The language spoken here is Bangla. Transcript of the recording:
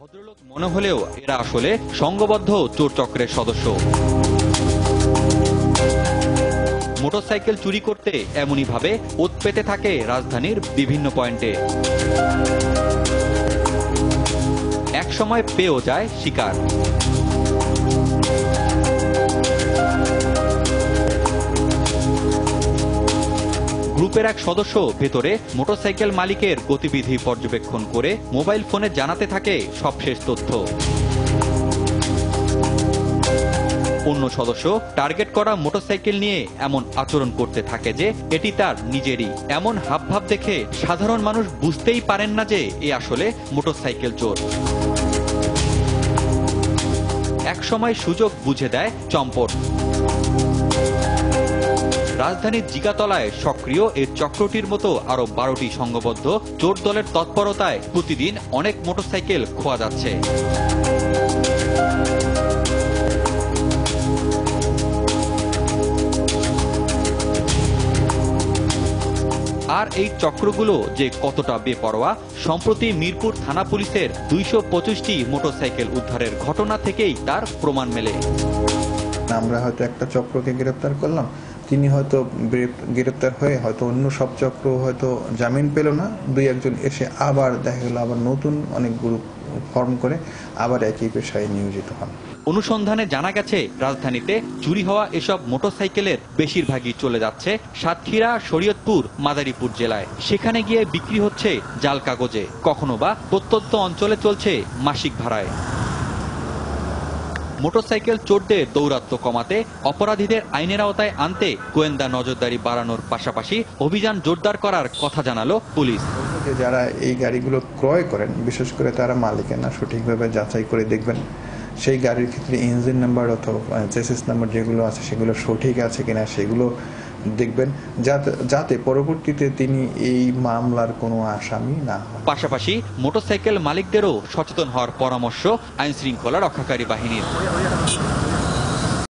ভদ্রলোক মনে হলেও এরা আসলে সংঘবদ্ধ চোর চক্রের সদস্য। মোটরসাইকেল চুরি করতে এমনই ভাবে ওত পেতে থাকে রাজধানীর বিভিন্ন পয়েন্টে। এক সময় পেয়েও যায় শিকার। গ্রুপের এক সদস্য ভেতরে মোটরসাইকেল মালিকের গতিবিধি পর্যবেক্ষণ করে মোবাইল ফোনে জানাতে থাকে সবশেষ তথ্য। অন্য সদস্য টার্গেট করা মোটরসাইকেল নিয়ে এমন আচরণ করতে থাকে যে এটি তার নিজেরই। এমন হাবভাব দেখে সাধারণ মানুষ বুঝতেই পারেন না যে এ আসলে মোটরসাইকেল চোর। একসময় সুযোগ বুঝে দেয় চম্পট। রাজধানীর জিগাতলায় সক্রিয় এই চক্রটির মতো আরও বারোটি সংঘবদ্ধ চোর দলের তৎপরতায় প্রতিদিন অনেক মোটরসাইকেল খোয়া যাচ্ছে। আর এই চক্রগুলো যে কতটা বেপরোয়া, সম্প্রতি মিরপুর থানা পুলিশের দুইশো পঁচিশটি মোটরসাইকেল উদ্ধারের ঘটনা থেকেই তার প্রমাণ মেলে। আমরা হয়তো একটা চক্রকে গ্রেপ্তার করলাম তিনি হয়তো গ্রেপ্তার হয়ে হয়তো অন্য সব চক্র হয়তো জামিন পেল না। দুই একজন এসে আবার দেখা গেল আবার নতুন অনেক গ্রুপ ফর্ম করে আবার একই পেশায় নিয়োজিত হন। অনুসন্ধানে জানা গেছে, রাজধানীতে চুরি হওয়া এসব মোটরসাইকেলের বেশিরভাগই চলে যাচ্ছে সাতক্ষীরা, শরীয়তপুর, মাদারীপুর জেলায়। সেখানে গিয়ে বিক্রি হচ্ছে জাল কাগজে। কখনো বা প্রত্যন্ত অঞ্চলে চলছে মাসিক ভাড়ায়। মোটরসাইকেল চোরদের দৌরাত্ম কমাতে, অপরাধীদের আইনের আওতায় আনতে গোয়েন্দা নজরদারি বাড়ানোর পাশাপাশি অভিযান জোরদার করার কথা জানালো পুলিশ। যারা এই গাড়িগুলো ক্রয় করেন, বিশেষ করে তারা মালিকানা সঠিকভাবে যাচাই করে দেখবেন, সেই গাড়ির ক্ষেত্রে ইঞ্জিন নাম্বার অথবা চেসিস নাম্বার যেগুলো আছে, সেগুলো সঠিক আছে কিনা, সেগুলো দেখবেন, যাতে পরবর্তীতে তিনি এই মামলার কোনো আসামি না হন। পাশাপাশি মোটরসাইকেল মালিকদেরও সচেতন হওয়ার পরামর্শ আইনশৃঙ্খলা রক্ষাকারী বাহিনীর।